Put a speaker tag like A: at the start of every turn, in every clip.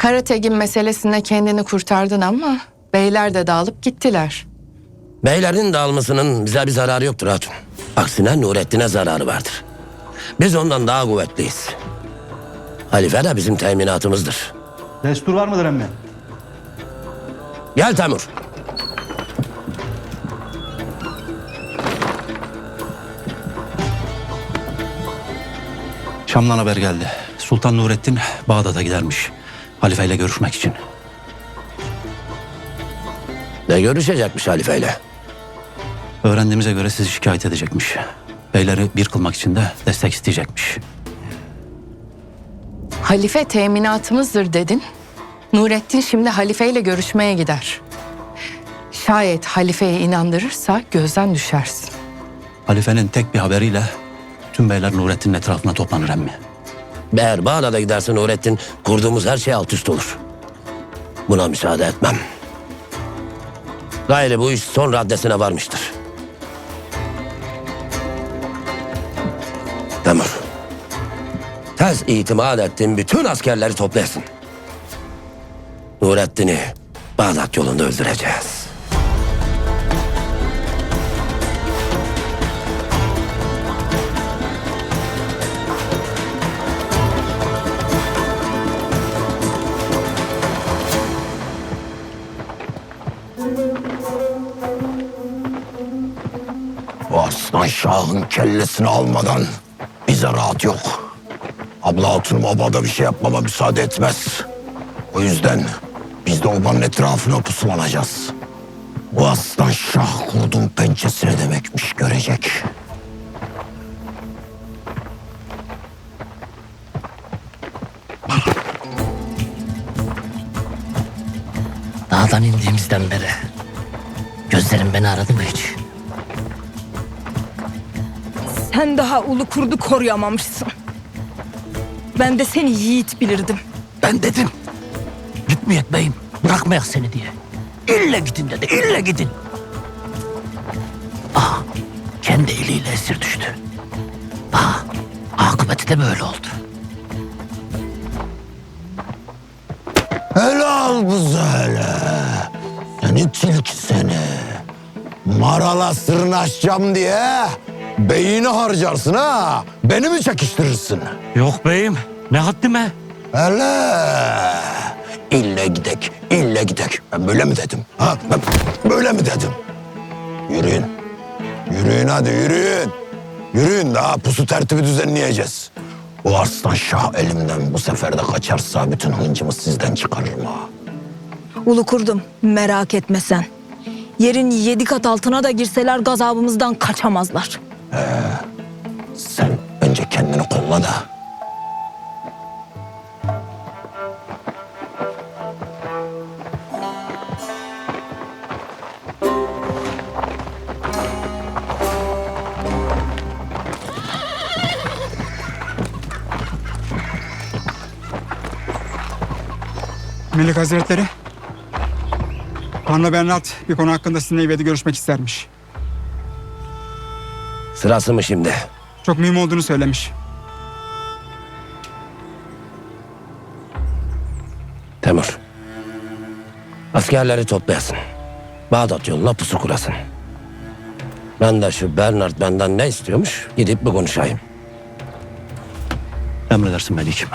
A: Karategin meselesinde kendini kurtardın ama beyler de dağılıp gittiler.
B: Beylerin dağılmasının bize bir zararı yoktur hatun. Aksine Nurettin'e zararı vardır. Biz ondan daha kuvvetliyiz. Halife de bizim teminatımızdır.
C: Destur var mıdır emmi?
B: Gel Temur.
D: Şam'dan haber geldi. Sultan Nurettin Bağdat'a gidermiş. Halife ile görüşmek için.
B: Ne görüşecekmiş halifeyle?
D: Öğrendiğimize göre sizi şikayet edecekmiş. Beyleri bir kılmak için de destek isteyecekmiş.
A: Halife teminatımızdır dedin. Nurettin şimdi halifeyle görüşmeye gider. Şayet halifeye inandırırsa gözden düşersin.
D: Halifenin tek bir haberiyle tüm beyler Nurettin'in etrafına toplanır emmi.
B: Eğer Bağdat'a giderse Nurettin kurduğumuz her şey alt üst olur. Buna müsaade etmem. Gayrı bu iş son raddesine varmıştır. Temur. Tez itimat ettiğim bütün askerleri toplayasın. Nurettin'i Bağdat yolunda öldüreceğiz.
E: Aslan şahın kellesini almadan bize rahat yok. Abla Hatun obada bir şey yapmama müsaade etmez. O yüzden biz de obanın etrafına pusulanacağız. Bu aslan şah kurdun pençesine demekmiş görecek.
F: Dağdan indiğimizden beri gözlerim beni aradı mı hiç?
G: Sen daha ulu kurdu koruyamamışsın. Ben de seni yiğit bilirdim.
F: Ben dedim. Gitmeyek beyim. Bırakmayak seni diye. İlle gidin dedi. ille gidin. Ah, kendi eliyle esir düştü. Ah, akıbeti de böyle oldu.
E: Helal güzel. Seni tilki seni. Marala sırnaşacağım diye beyni harcarsın ha. Beni mi çekiştirirsin?
D: Yok beyim. Ne haddime?
E: Hele. İlle gidek, ille gidek. Ben böyle mi dedim? Ha? Ben böyle mi dedim? Yürüyün. Yürüyün hadi yürüyün. Yürüyün daha pusu tertibi düzenleyeceğiz. Bu arslan şah elimden bu sefer de kaçarsa bütün hıncımı sizden çıkarırım ha.
G: Ulu kurdum merak etme sen. Yerin yedi kat altına da girseler gazabımızdan kaçamazlar.
E: Sen önce kendini kolla da.
H: Melik Hazretleri. Hanla Bernat bir konu hakkında sizinle ivedi görüşmek istermiş.
B: Sırası mı şimdi?
H: Çok mühim olduğunu söylemiş.
B: Temur. Askerleri toplayasın. Bağdat yoluna pusu kurasın. Ben de şu Bernard benden ne istiyormuş gidip bir konuşayım.
D: Emredersin Melik'im.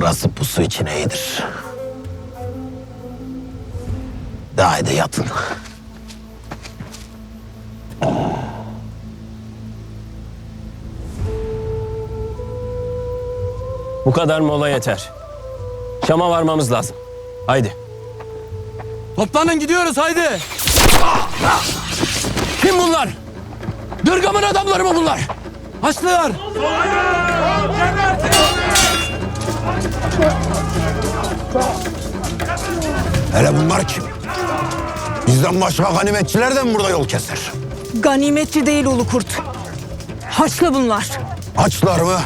E: Burası pusu için iyidir. Daha da yatın.
I: Bu kadar mola yeter. Şam'a varmamız lazım. Haydi. Toplanın gidiyoruz haydi. Kim bunlar? Dırgamın adamları mı bunlar? Haçlılar.
E: Hele bunlar kim? Bizden başka ganimetçiler de mi burada yol keser?
G: Ganimetçi değil Ulu Kurt. Haçlı bunlar.
E: Açlar mı?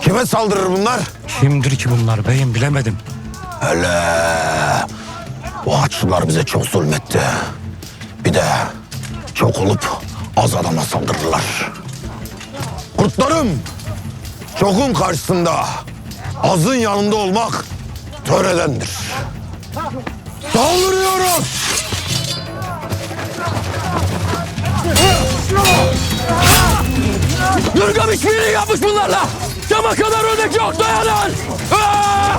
E: Kime saldırır bunlar?
F: Kimdir ki bunlar beyim bilemedim.
E: Hele bu Haçlılar bize çok zulmetti. Bir de çok olup az adama saldırırlar. Kurtlarım, çokun karşısında azın yanında olmak töredendir. Saldırıyoruz!
I: Durgam işbirliği yapmış bunlarla. Şam'a kadar ördek yok dayanın. Aa!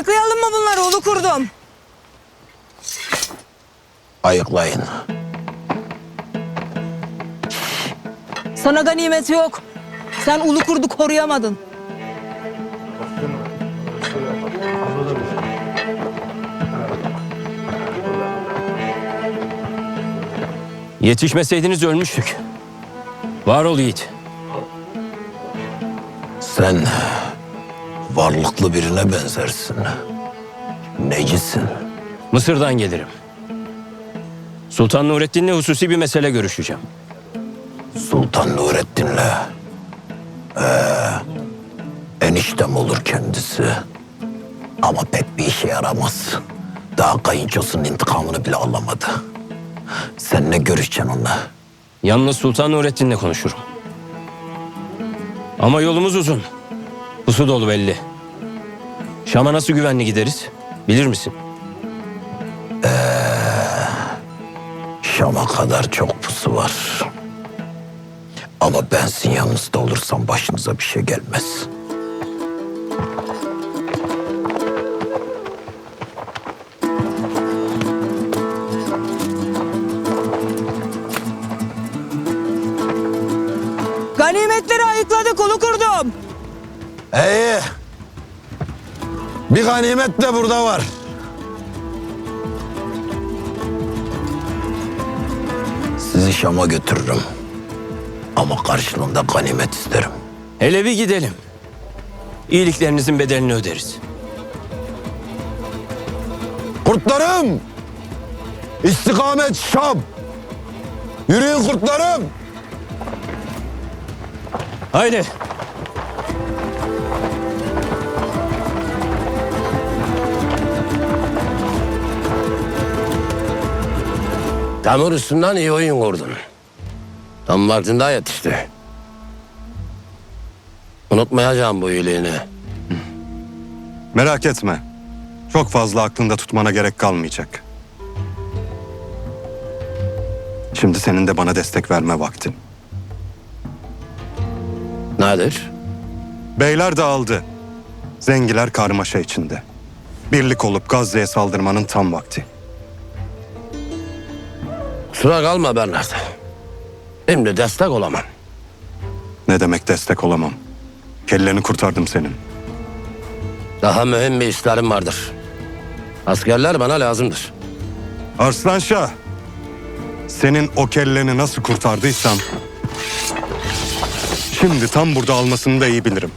G: Ayıklayalım mı bunları Ulu Kurdum?
E: Ayıklayın.
G: Sana ganimet yok. Sen Ulu Kurdu koruyamadın.
I: Yetişmeseydiniz ölmüştük. Var ol Yiğit.
E: Sen varlıklı birine benzersin. Necisin?
I: Mısır'dan gelirim. Sultan Nurettin'le hususi bir mesele görüşeceğim.
E: Sultan Nurettin'le. Ee, eniştem olur kendisi. Ama pek bir işe yaramaz. Daha kayınçosunun intikamını bile alamadı. Sen ne görüşeceksin onunla?
I: Yalnız Sultan Nurettin'le konuşurum. Ama yolumuz uzun. Pusu dolu belli. Şam'a nasıl güvenli gideriz? Bilir misin?
E: Şam'a kadar çok pusu var. Ama ben sizin yanınızda olursam başınıza bir şey gelmez.
G: Ganimetleri ayıkladık Ulu Kurdum.
E: İyi. Bir ganimet de burada var. Sizi Şam'a götürürüm. Ama karşılığında ganimet isterim.
I: Hele bir gidelim. İyiliklerinizin bedelini öderiz.
E: Kurtlarım! İstikamet Şam! Yürüyün kurtlarım!
I: Haydi.
B: Damır üstünden iyi oyun kurdun. Tam vaktinde yetişti. Unutmayacağım bu iyiliğini.
C: Merak etme. Çok fazla aklında tutmana gerek kalmayacak. Şimdi senin de bana destek verme vaktin.
B: Nedir?
C: Beyler dağıldı. Zengiler karmaşa içinde. Birlik olup Gazze'ye saldırmanın tam vakti.
B: Kusura kalma Bernard. Şimdi destek olamam.
C: Ne demek destek olamam? Kelleni kurtardım senin.
B: Daha mühim bir işlerim vardır. Askerler bana lazımdır.
C: Arslanşah, senin o kelleni nasıl kurtardıysam... ...şimdi tam burada almasını da iyi bilirim.